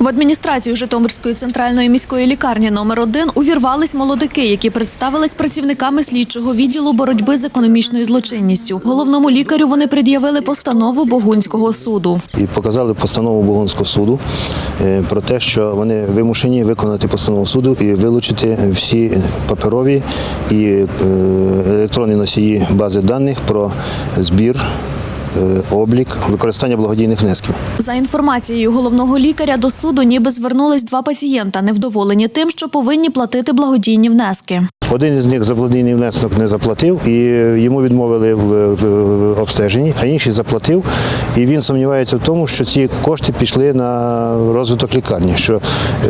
В адміністрацію Житомирської центральної міської лікарні номер 1 увірвались молодики, які представились працівниками слідчого відділу боротьби з економічною злочинністю. Головному лікарю вони пред'явили постанову Богунського суду. і показали постанову Богунського суду е, про те, що вони вимушені виконати постанову суду і вилучити всі паперові і е, електронні носії бази даних про збір, облік, використання благодійних внесків. За інформацією головного лікаря до суду ніби звернулись два пацієнта, невдоволені тим, що повинні платити благодійні внески. Один із них за внесок не заплатив, і йому відмовили в обстеженні, а інший заплатив. І він сумнівається в тому, що ці кошти пішли на розвиток лікарні. Що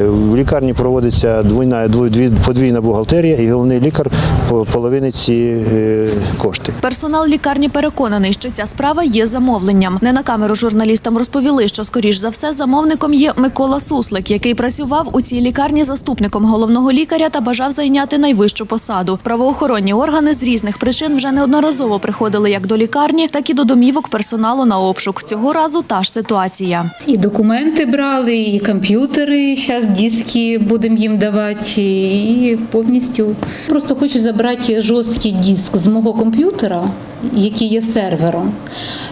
е, в лікарні проводиться двойна дві- дві- подвійна бухгалтерія, і головний лікар по- половинить ці е, кошти. Персонал лікарні переконаний, що ця справа є замовленням. Не на камеру журналістам розповіли, що скоріш за все замовником є Микола Суслик, який працював у цій лікарні заступником головного лікаря та бажав зайняти найвищу посаду. Правоохоронні органи з різних причин вже неодноразово приходили як до лікарні, так і до домівок персоналу на обшук. Цього разу та ж ситуація. І документи брали, і комп'ютери, зараз диски будемо їм давати, і повністю. Просто хочу забрати жорсткий диск з мого комп'ютера, який є сервером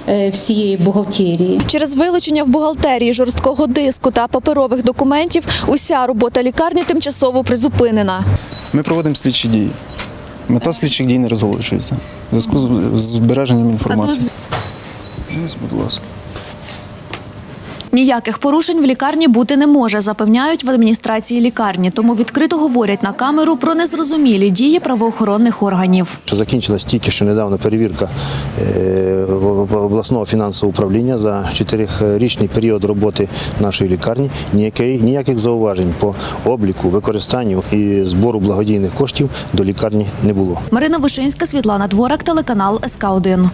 е, всієї бухгалтерії. Через вилучення в бухгалтерії жорсткого диску та паперових документів уся робота лікарні тимчасово призупинена. Ми проводимо слідчі дії. Мета слідчих дій не розголошується. В зв'язку з- з збереженням інформації. Ось, будь ласка. Ніяких порушень в лікарні бути не може, запевняють в адміністрації лікарні. Тому відкрито говорять на камеру про незрозумілі дії правоохоронних органів. Що закінчилась тільки що недавно перевірка е, обласного фінансового управління за чотирирічний період роботи нашої лікарні. Ніякий, ніяких зауважень по обліку, використанню і збору благодійних коштів до лікарні не було. Марина Вишинська, Світлана Дворак, телеканал СК 1